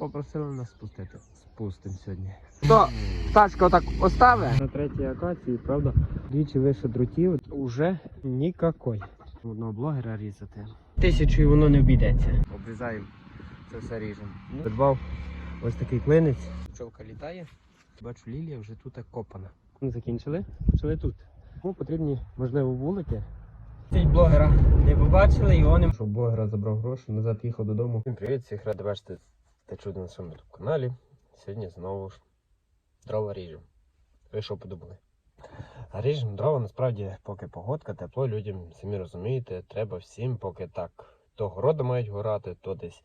Попросили нас спустити. Спустимо сьогодні. То тачка отак оставить. На третій акації, правда, двічі вище дротів уже нікакой. Одного блогера різати. Тисячою воно не обійдеться. Обрізаємо це все ріжемо. Придбав ось такий клинець. Пчолка літає. Бачу, лілія вже тут копана. Ми закінчили, почали тут. Тому потрібні, можливо, вулики. Цей блогера не побачили і вони. Щоб блогера забрав гроші, назад їхав додому. Привіт, всіх радий бачити та чути на своєму youtube каналі. Сьогодні знову ж дрова ріжемо. Ви що подумали? Ріжемо дрова насправді, поки погодка, тепло, людям самі розумієте, треба всім, поки так. То городи мають горати, то десь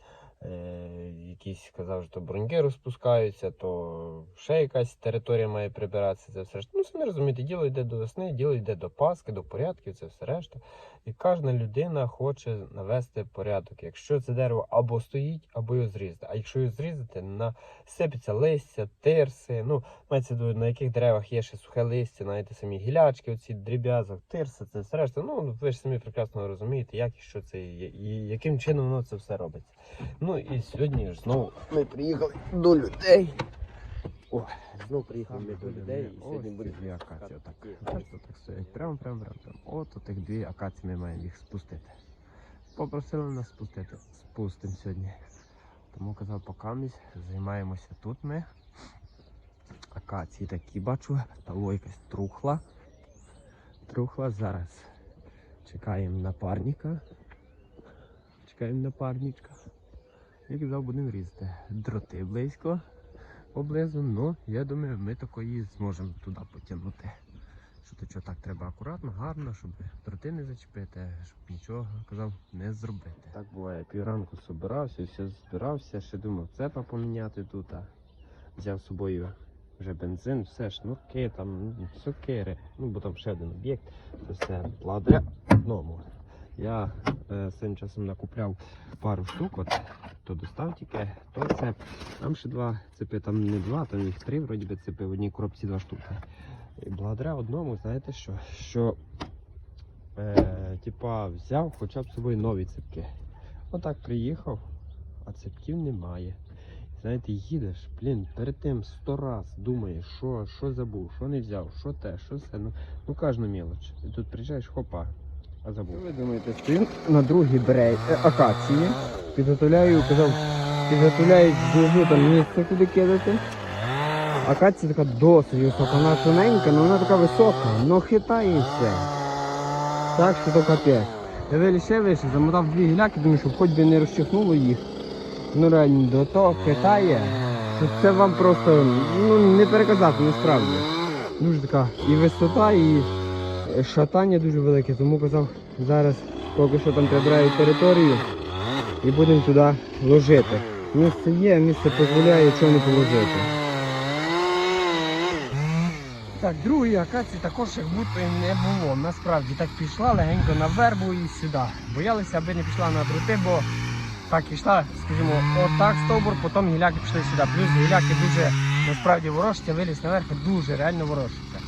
якісь казав, що броньки розпускаються, то ще якась територія має прибиратися. Це все решта. Ну, самі розумієте, діло йде до весни, діло йде до Паски, до порядків, це все решта. І кожна людина хоче навести порядок. Якщо це дерево або стоїть, або його зрізати. А якщо його зрізати, насипеться листя, тирси. Ну, мається на яких деревах є ще сухе листя, знаєте, самі гілячки, оці дріб'язок, тирси, це все решта. Ну, ви ж самі прекрасно розумієте, як і що це є, і яким чином воно це все робиться. Ну і сьогодні ж знову ми приїхали до людей. О, знову приїхали ми до людей і сьогодні буде дві акації. Отак. Бачите, так стоять. Прямо, прямо, прямо. прямо. От тих дві акації ми маємо їх спустити. Попросили нас спустити. Спустимо сьогодні. Тому казав, покамість займаємося тут ми. Акації такі бачу, тало якась трухла. Трухла зараз. Чекаємо напарника. Чекаємо напарничка. І казав, будемо різати. Дроти близько поблизу, ну я думаю, ми такої зможемо туди потягнути. Що то що так треба акуратно, гарно, щоб дроти не зачепити, щоб нічого казав не зробити. Так буває, півранку збирався, все збирався, ще думав цепа поміняти тут. А взяв з собою вже бензин, все, шнурки, там, ну, сокири, ну бо там ще один об'єкт, це все благодаря одному. Я е, цим часом накупляв пару штук, от, то достав тільки, то це. Там ще два цепи, там не два, там їх три, вроді би цепи, в одній коробці два штуки. І благодаря одному, знаєте що? Що е, типа взяв хоча б з собою нові цепки. Отак приїхав, а цепків немає. Знаєте, їдеш, блін, перед тим сто раз думаєш, що, що забув, що не взяв, що те, що це. Ну, ну кожну мілоч. І тут приїжджаєш, хопа, а забув. Ви думаєте, стою на другій бере е, акації, підготовляю, казав, підготовляю знизу там місце куди кидати. Акація така досить висока, вона тоненька, але вона така висока, але хитається. Так що то капець. Я вирішив вийшов, замотав дві гіляки, думаю, щоб хоч би не розчихнуло їх. Ну реально до того хитає, що це вам просто ну, не переказати насправді. Дуже така і висота, і шатання дуже велике, тому казав, зараз поки що там прибираю територію і будемо туди ложити. Місце є, місце дозволяє чого не положити. Так, другої акації також як будто не було. Насправді так пішла легенько на вербу і сюди. Боялися, аби не пішла на дроти, бо так ішла, скажімо, отак стовбур, потім гіляки пішли сюди. Плюс гіляки дуже насправді ворожаться, виліз наверх, дуже реально ворожиться.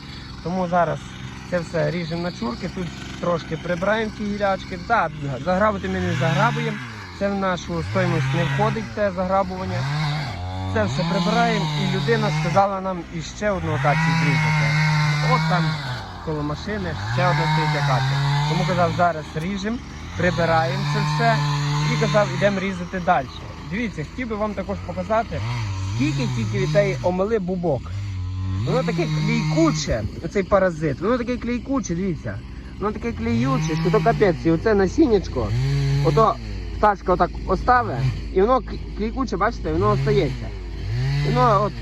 Тому зараз це все ріжемо на чурки, тут трошки прибираємо ті гілячки. Так, заграбити ми не заграбуємо. Це в нашу стоїмость не входить те заграбування. Це все прибираємо і людина сказала нам іще одну акацію зрізати. От там коло машини ще одна стоїть акація. Тому казав, зараз ріжемо, прибираємо це все і казав, йдемо різати далі. Дивіться, хотів би вам також показати, скільки тільки тієї омели бубок. Воно таке клейкуче, оцей паразит, воно таке клейкуче, дивіться. Воно таке клеюче, що то капець. І оце насіннячко, ото пташка отак оставить, і воно клейкуче, бачите, воно остається. Воно от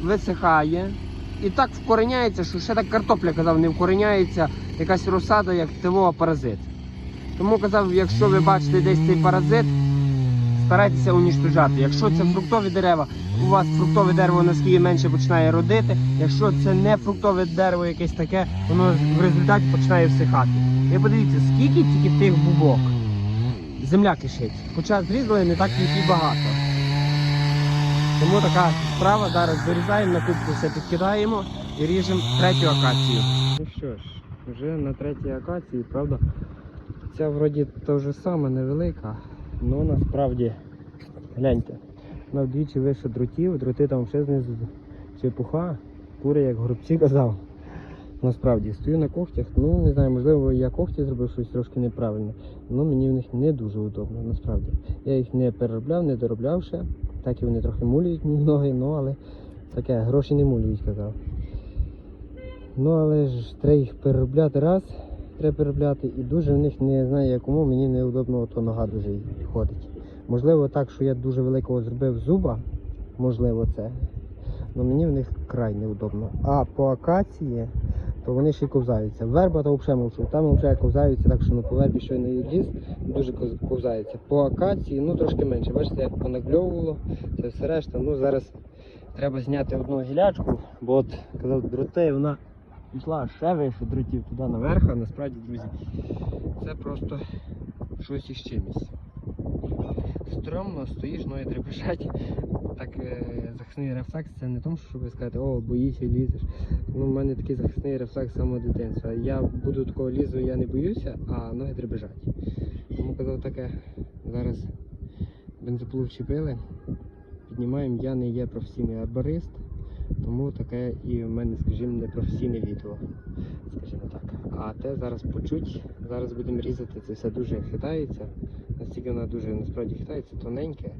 висихає. І так вкореняється, що ще так картопля казав, не вкореняється якась розсада, як тивова паразит. Тому казав, якщо ви бачите десь цей паразит, старайтеся уніштожати. Якщо це фруктові дерева, у вас фруктове дерево наскільки менше починає родити. Якщо це не фруктове дерево якесь таке, воно в результаті починає всихати. Ви подивіться, скільки тільки тих бубок. Земля кишить. Хоча зрізали не так і багато. Тому така справа, зараз вирізаємо, на кубку все підкидаємо і ріжемо третю акацію. Ну що ж, вже на третій акації, правда, ця вроді те ж саме невелика, але насправді гляньте. на вдвічі вище дротів, дроти там ще знизу чепуха, кури, як горобці казав. Насправді стою на когтях, ну не знаю, можливо, я когті зробив щось трошки неправильно, але мені в них не дуже удобно, насправді. Я їх не переробляв, не доробляв ще. Так і вони трохи мулюють мені ноги, ну але таке, гроші не мулюють, казав. Ну але ж треба їх переробляти раз, треба переробляти, і дуже в них не знаю якому, мені неудобно, ото нога дуже ходить. Можливо, так, що я дуже великого зробив зуба, можливо, це. Але мені в них край неудобно. А по акації, то вони ще й ковзаються. Верба то взагалі мовчу. Там вже ковзаються, так що ну, по вербі щойно і ліс, дуже ковзаються. По акації, ну трошки менше. Бачите, як понакльовувало, це все решта. Ну зараз треба зняти одну гілячку, бо от казав дроти, вона пішла ще вище дротів туди наверх, а насправді, друзі, це просто щось із чимось. Стромно, стоїш, ноги трепешать. Так е, захисний рефлекс це не тому, щоб сказати, о, боїшся, лізеш. Ну, в мене такий захисний рефлекс самого дитинства. Я буду такого лізу, я не боюся, а ноги дребежать. Тому казав таке, зараз бензопилу вчепили, піднімаємо, я не є професійний арборист, тому таке і в мене, скажімо, не професійне відео. Скажімо так. А те зараз почуть, зараз будемо різати, це все дуже хитається. Настільки вона дуже насправді хитається, тоненьке.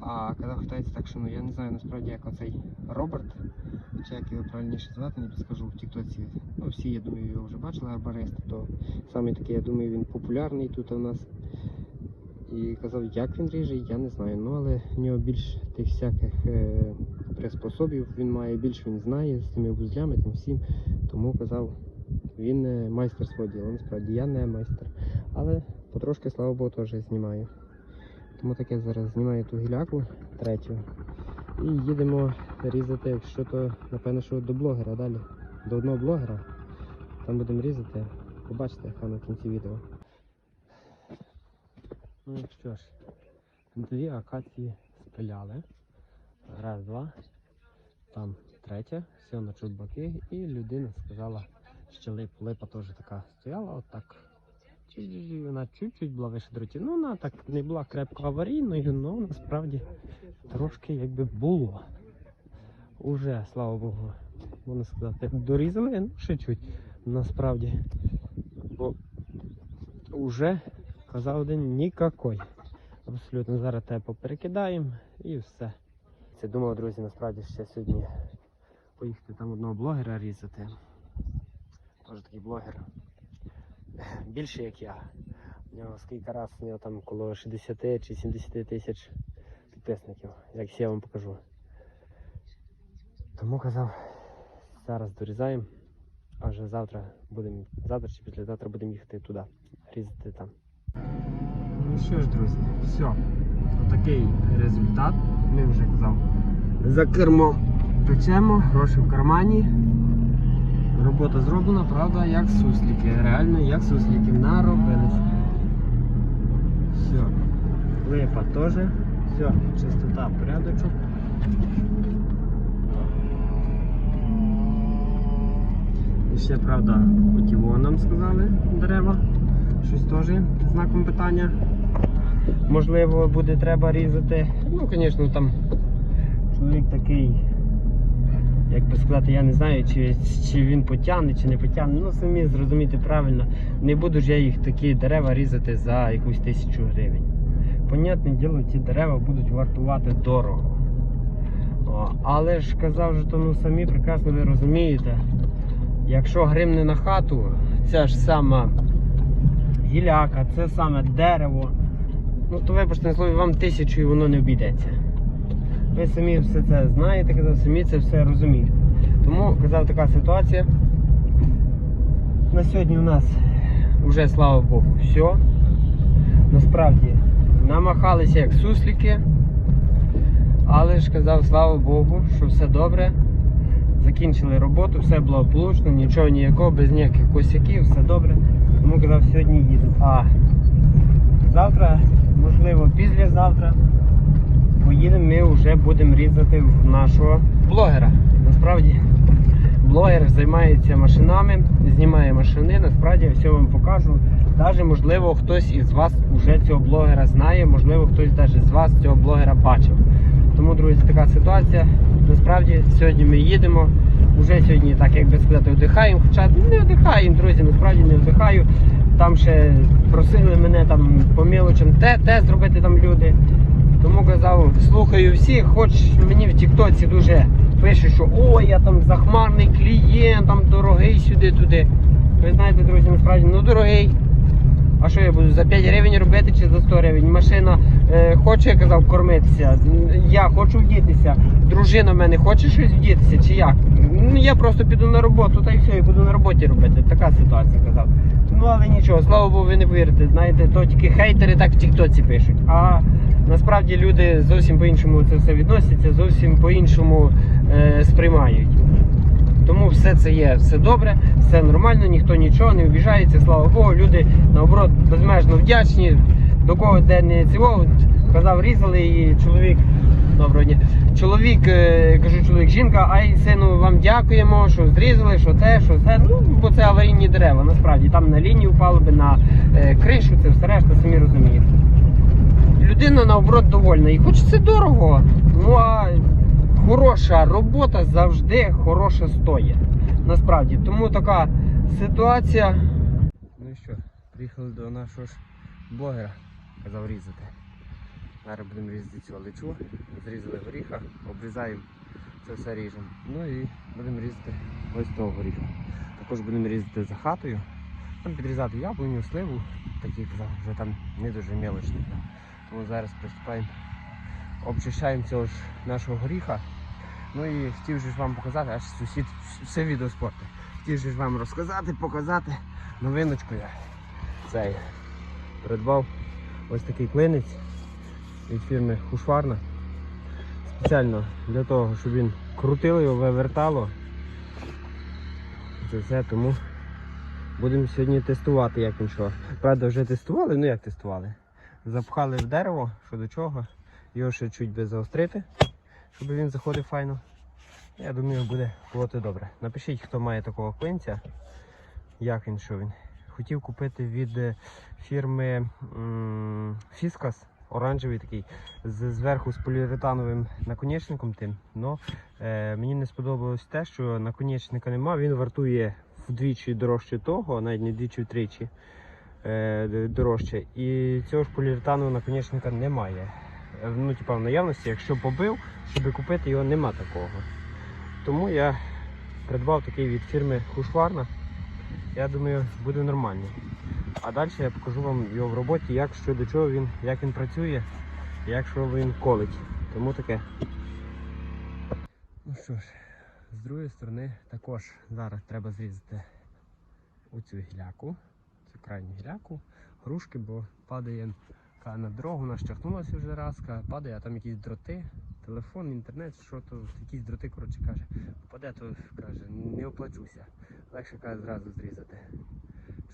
А коли хитається так, що ну я не знаю насправді як оцей Роберт, чи як його правильніше звати, не підскажу в Тіктоці. Ну всі, я думаю, його вже бачили арбарист, то саме такий, я думаю, він популярний тут у нас. І казав, як він ріже, я не знаю. Ну але в нього більш тих всяких е, приспособів він має, більш він знає з цими вузлями, тим всім. Тому казав, він майстер свого діла. Насправді я не майстер. Але потрошки, слава Богу, теж знімаю. Тому таке зараз знімаю ту гіляку третю. І їдемо різати, якщо то, напевно, що до блогера далі. До одного блогера. Там будемо різати. Побачите, хай на кінці відео. Ну що ж, дві акації спиляли. Раз, два. Там третя, все на чубаки, і людина сказала, що лип, липа теж така стояла, отак. Вона чуть-чуть була вище дротів. Ну, вона так не була крепко аварійною, але насправді трошки якби було. Уже, слава Богу, можна сказати, дорізали, ну ще чуть насправді. Бо вже казав один нікакой. Абсолютно зараз тебе поперекидаємо і все. Це думав, друзі, насправді ще сьогодні поїхати там одного блогера різати. Теж такий блогер. Більше як я. У нього скільки раз, у нього там коло 60 чи 70 тисяч підписників, як я вам покажу. Тому казав, зараз дорізаємо, а вже завтра будемо, завтра чи післязавтра будемо їхати туди, різати там. Ну що ж, друзі, все. Отакий результат. Ми вже казав. За кермом печемо, гроші в кармані. Робота зроблена, правда, як сусліки. Реально, як сусліків наробились. Все. Липа теж. Все, чистота, порядочок. І ще, правда, отіво нам сказали дерева. Щось теж під знаком питання. Можливо, буде треба різати. Ну, звісно, там чоловік такий, як би сказати, я не знаю, чи, чи він потягне, чи не потягне. Ну, самі зрозуміти правильно. Не буду ж я їх такі дерева різати за якусь тисячу гривень. Понятне діло, ті дерева будуть вартувати дорого. О, але ж казав, що ну самі прекрасно ви розумієте, якщо гримне на хату, ця ж сама гіляка, це саме дерево. Ну то вибачте на слові, вам тисячу і воно не обійдеться. Ви самі все це знаєте, казав, самі це все розумієте. Тому казав така ситуація. На сьогодні у нас вже, слава Богу, все. Насправді намахалися як сусліки. Але ж казав, слава Богу, що все добре. Закінчили роботу, все благополучно, нічого ніякого, без ніяких косяків, все добре. Тому казав, сьогодні їдемо. А завтра, післязавтра поїдемо, ми вже будемо різати в нашого блогера. Насправді, блогер займається машинами, знімає машини, насправді я все вам покажу. Навіть, можливо, хтось із вас вже цього блогера знає, можливо, хтось навіть з вас цього блогера бачив. Тому, друзі, така ситуація. Насправді сьогодні ми їдемо. Уже сьогодні, так як би сказати, вдихаємо. Хоча не вдихаємо, друзі, насправді не вдихаю. Там ще просили мене там по мілочам те, те зробити там люди. Тому казав, слухаю всіх, хоч мені в Тіктоці дуже пишуть, що о, я там захмарний клієнт, там дорогий сюди-туди. Ви знаєте, друзі, насправді ну дорогий. А що я буду за 5 гривень робити чи за 100 гривень? Машина хоче, я казав, кормитися. Я хочу вдітися. Дружина в мене хоче щось вдітися, чи як? Ну я просто піду на роботу та й все, і буду на роботі робити. Така ситуація казав. Ну але нічого, слава Богу, ви не повірите. Знаєте, то тільки хейтери так в Тіктоці пишуть. А насправді люди зовсім по-іншому це все відносяться, зовсім по-іншому е, сприймають. Тому все це є, все добре, все нормально, ніхто нічого не обіжається, слава Богу. Люди наоборот безмежно вдячні. До кого де не цього, казав, різали і чоловік. Доброго дня. Чоловік, е, кажу, чоловік, жінка, ай сину, вам дякуємо, що зрізали, що те, що це. Ну, бо це аварійні дерева, насправді. Там на лінію впало би на е, кришу, це все решта, самі розумієте. Людина наоборот довольна. І хоч це дорого, ну а хороша робота завжди хороша стоїть. Насправді. Тому така ситуація. Ну і що, приїхали до нашого ж блогера, казав різати. Зараз будемо різати цю алечу, зрізали горіха, обрізаємо, це все ріжемо. Ну і будемо різати ось того горіха. Також будемо різати за хатою. Там підрізати яблуню, сливу, такі вже там не дуже мелочні. Тому зараз приступаємо, обчищаємо цього ж нашого горіха. Ну і хотів же ж вам показати, аж сусід все відео спорту. Хотів же ж вам розказати, показати новиночку я цей придбав ось такий клинець від фірми Хушварна. Спеціально для того, щоб він крутило його, вивертало. Це все, тому будемо сьогодні тестувати, як він що. Правда, вже тестували, ну як тестували. Запхали в дерево, що до чого. Його ще чуть би заострити, щоб він заходив файно. Я думаю, буде колоти добре. Напишіть, хто має такого клинця, як він, що він. Хотів купити від е, фірми Fiskas, оранжевий такий, з, зверху з поліуретановим наконечником тим. Но е, мені не сподобалось те, що наконечника нема, він вартує вдвічі дорожче того, навіть не вдвічі втричі е, дорожче. І цього ж поліуретанового наконечника немає. Ну, типа в наявності, якщо побив, щоб купити його нема такого. Тому я придбав такий від фірми Хушварна. Я думаю, буде нормально. А далі я покажу вам його в роботі, як що до чого він, як він працює, як що він колить. Тому таке. Ну що ж, з другої сторони також зараз треба зрізати оцю гіляку, цю крайню гіляку, грушки, бо падає на дорогу, вона щахнулася вже раз, падає, а там якісь дроти, телефон, інтернет, що то, якісь дроти, коротше каже. Впаде, то каже, не оплачуся. Легше каже зразу зрізати.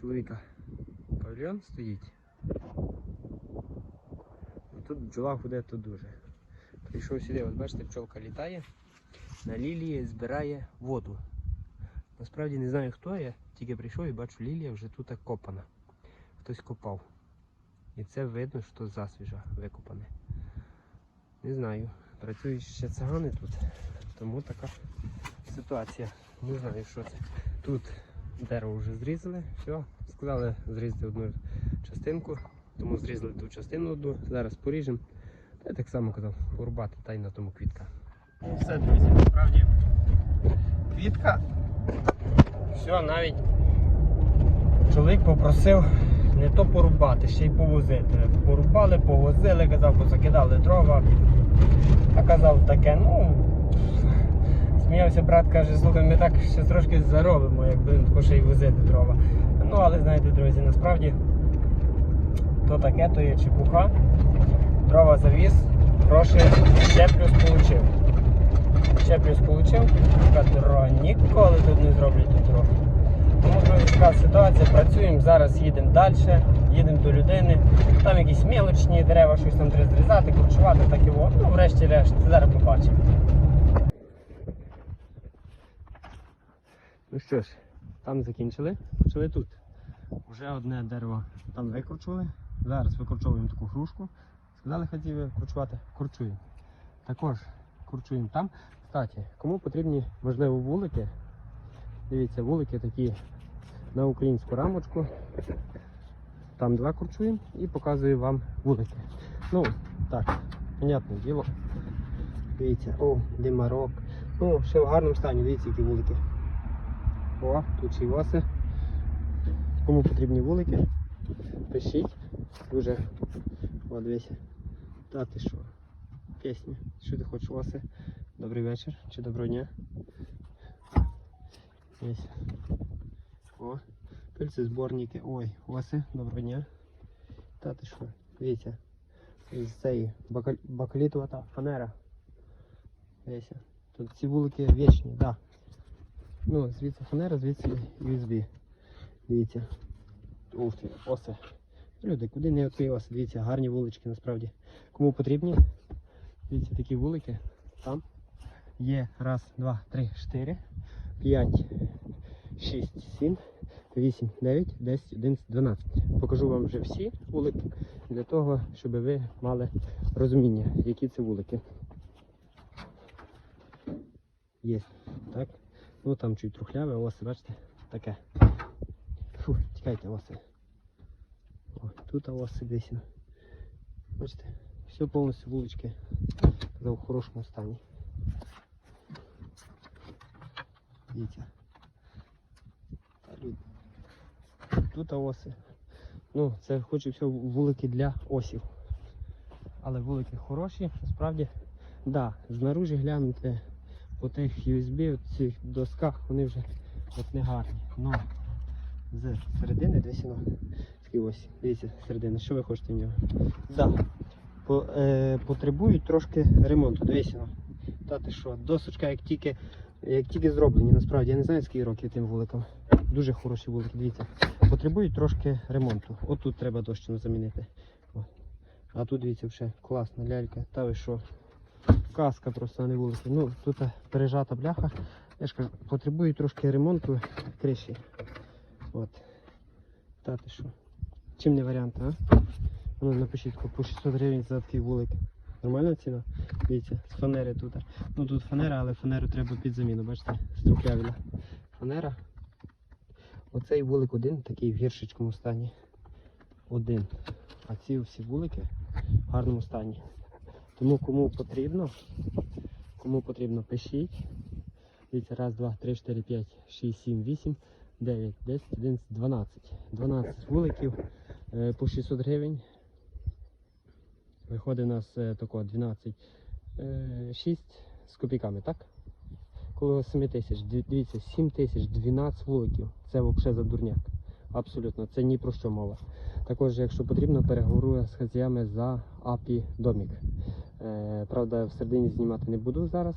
Чоловіка павільйон стоїть. Ну, Тут бджола ходить то дуже. Прийшов сюди, от бачите, пчолка літає, на лілії збирає воду. Насправді не знаю хто я, тільки прийшов і бачу, лілія вже тут копана. Хтось копав. І це видно, що засвіжа викопане. Не знаю. Працюють ще цигани тут. Тому така ситуація. Не знаю, що це. Тут дерево вже зрізали, все. Сказали зрізати одну частинку, тому зрізали ту частину одну. Зараз поріжемо. Я так само казав, порубати та й на тому квітка. Все, друзі, насправді квітка. Все, навіть чоловік попросив не то порубати, ще й повозити. Порубали, повозили, казав, позакидали дрова. А казав таке, ну. Сміявся брат, каже, слухай, ми так ще трошки заробимо, як будемо тако ще й возити дрова. Ну, але знаєте, друзі, насправді то таке, то є чепуха. Дрова завіз, гроші ще плюс получив. Ще плюс получив, дорога ніколи тут не зроблять тут. Друзі, така ситуація, працюємо, зараз їдемо далі, їдемо до людини. Там якісь мелочні дерева, щось там треба зрізати, кручувати, так і во. Ну, врешті-решт, зараз побачимо. Ну що ж, там закінчили, почали тут. Вже одне дерево там викручували. Зараз викручовуємо таку грушку. Сказали, хотіли кручувати, кручуємо. Також курчуємо там. Кстати, кому потрібні, можливо, вулики, дивіться, вулики такі на українську рамочку. Там два курчуємо і показую вам вулики. Ну, так, понятне діло. Дивіться, о, димарок. Ну, ще в гарному стані, дивіться, які вулики. О, тут ще й. Кому потрібні вулики, пишіть. Дуже. О, дивіться. Та ти що? Пісня. Що ти хочеш, Осе? Добрий вечір чи доброго дня. Ось. О, пильцезборники. Ой, Осе, доброго дня. Та ти що? Дивіться. З цієї бакал... бакалітова та фанера. Дивіться. Тут ці вулики вічні, так. Да. Ну, звідси фанера, звідси USB. Дивіться. Ух ти, осе. Люди, куди не осе, дивіться, гарні вулички насправді. Кому потрібні? Дивіться, такі вулики. Там є раз, два, три, чотири, п'ять, шість, сім, вісім, дев'ять, десять, одинадцять, дванадцять. Покажу вам вже всі вулики для того, щоб ви мали розуміння, які це вулики. Є. Так. Ну там чуть трухляве, оси, бачите, таке. Фу, тікайте, оси. О, тут оси десь. Бачите, все повністю вулички в хорошому стані. Дивіться. Та, люди. Тут оси. Ну, це хоче все вулики для осів. Але вулики хороші, насправді. Да, знаружі глянути по тих USB, от цих досках, вони вже от не гарні. Но з середини десь воно такий ось. Дивіться, середина, що ви хочете в нього? Да. По, е, потребують трошки ремонту. Дивіться. ну. Та ти що, досочка як тільки, як тільки зроблені, насправді я не знаю скільки років тим вуликам. Дуже хороші вулики, дивіться. Потребують трошки ремонту. От тут треба дощину замінити. О. А тут дивіться вже класна лялька. Та ви що? Каска просто, а не вулики. Ну, тут пережата бляха. Я ж кажу, потребує трошки ремонту криші. От. Та ти що? Чим не варіант, а? Ну, напишіть по 600 гривень за такий вулик. Нормальна ціна? Дивіться, з фанери тут. Ну тут фанера, але фанеру треба під заміну, бачите, струхлявіна. Фанера. Оцей вулик один, такий в гіршечкому стані. Один. А ці всі вулики в гарному стані. Тому кому потрібно, кому потрібно, пишіть. Дивіться, раз, два, три, чотири, п'ять, шість, сім, вісім, дев'ять, десять, одинадцять, дванадцять. Дванадцять вуликів е, по 600 гривень. Виходить у нас е, тако 12, е, 6 з копійками, так? Коло 7 тисяч. Дивіться, 7 тисяч, 12 вуликів. Це взагалі за дурняк. Абсолютно, це ні про що мова. Також, якщо потрібно, переговорю з хазяями за API домік. Е, правда, в середині знімати не буду зараз,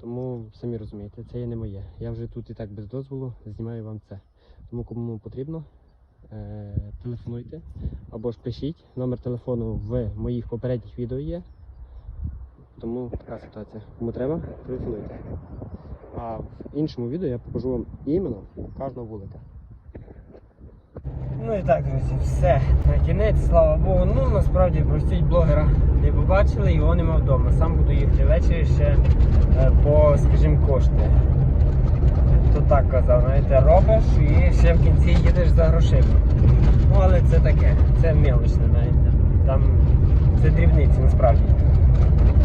тому самі розумієте, це є не моє. Я вже тут і так без дозволу знімаю вам це. Тому кому потрібно, е, телефонуйте або ж пишіть. Номер телефону в моїх попередніх відео є. Тому така ситуація. Кому треба, телефонуйте. А в іншому відео я покажу вам іменно кожного вулика. Ну і так, друзі, все. На кінець, слава Богу. Ну насправді простіть блогера не побачили, його нема вдома. Сам буду їхати ввечері ще е, по, скажімо, кошти. То так казав, знаєте, робиш і ще в кінці їдеш за грошима. Ну але це таке, це мелочне, знаєте. Там це дрібниці насправді.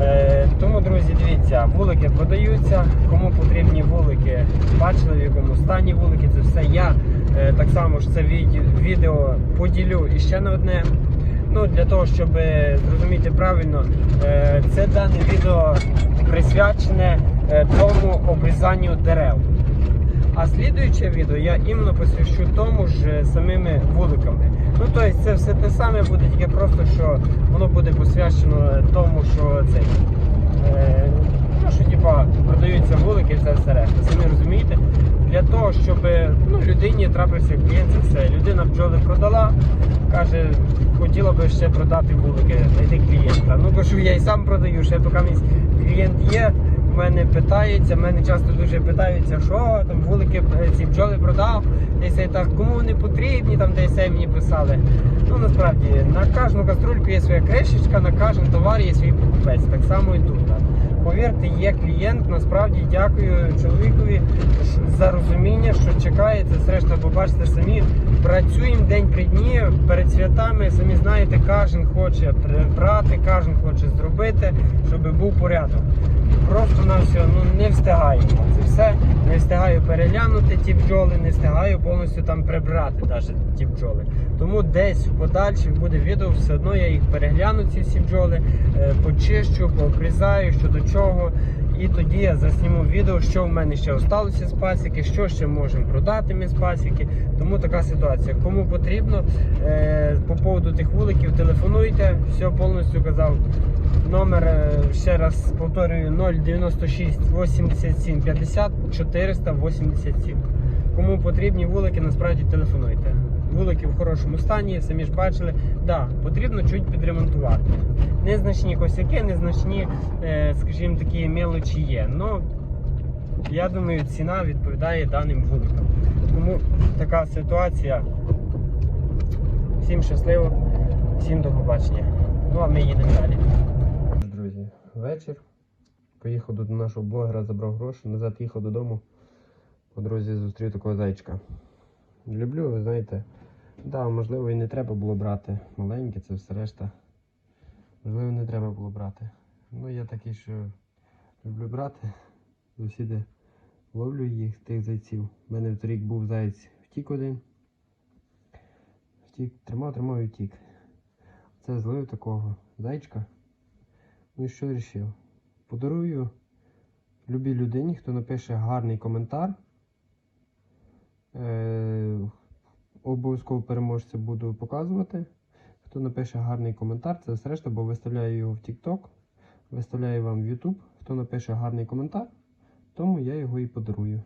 Е, тому, друзі, дивіться, вулики продаються. Кому потрібні вулики, бачили в якому стані вулики, це все. Я е, так само ж це відео, поділю поділю іще на одне. Ну, для того, щоб зрозуміти правильно, е, це дане відео присвячене тому обрізанню дерев. А слідуюче відео я іменно посвящу тому ж е, самими вуликами. Ну тобто це все те саме буде, тільки просто що воно буде посвящено тому, що цей. Е, ну, що типа продаються вулики, це все решта. Самі розумієте? Для того, щоб ну, людині трапився клієнт, це все. Людина бджоли продала, каже, хотіла би ще продати вулики, знайти клієнта. Ну кажу, я і сам продаю, ще поки мій клієнт є, в мене питаються, мене часто дуже питаються, що там вулики е, ці бджоли продав, десь так кому вони потрібні, там десь мені писали. Ну насправді на кожну каструльку є своя кришечка, на кожен товар є свій покупець. Так само і тут. Так. Повірте, є клієнт. Насправді дякую чоловікові за розуміння, що чекає. Це зрештою, побачите самі. Працюємо день при дні перед святами. Самі знаєте, кожен хоче прибрати, кожен хоче зробити, щоб був порядок. Просто на все ну не встигаємо. Це все не встигаю переглянути ті бджоли, не встигаю повністю там прибрати навіть ті бджоли. Тому десь в подальших буде відео, все одно я їх перегляну, ці всі бджоли, е, почищу, пообрізаю, що до чого. І тоді я засніму відео, що в мене ще залишилося з пасіки, що ще можемо продати ми з пасіки. Тому така ситуація. Кому потрібно е, по поводу тих вуликів, телефонуйте, все повністю казав. Номер е, ще раз повторюю 096 87 50 487. Кому потрібні вулики, насправді телефонуйте. Вулики в хорошому стані, самі ж бачили. Да, потрібно чуть підремонтувати. Незначні косяки, незначні, е, скажімо, такі мелочі є. Но я думаю, ціна відповідає даним вуликам. Тому така ситуація. Всім щасливо, всім до побачення. Ну а ми їдемо далі. Вечір. Поїхав до нашого блогера, забрав гроші, назад їхав додому. По дорозі зустрів такого зайчика. Люблю, ви знаєте. Да, можливо, і не треба було брати. Маленьке, це все решта. Можливо, не треба було брати. Ну, я такий, що люблю брати. Сусіди ловлю їх, тих зайців. У мене в торік був заєць втік один. Втік, тримав, тримав і втік. Це злив такого зайчика. Ну і що вирішив? Подарую любій людині, хто напише гарний коментар. Е, обов'язково переможця буду показувати. Хто напише гарний коментар, це все решта, бо виставляю його в TikTok, виставляю вам в YouTube. Хто напише гарний коментар, тому я його і подарую.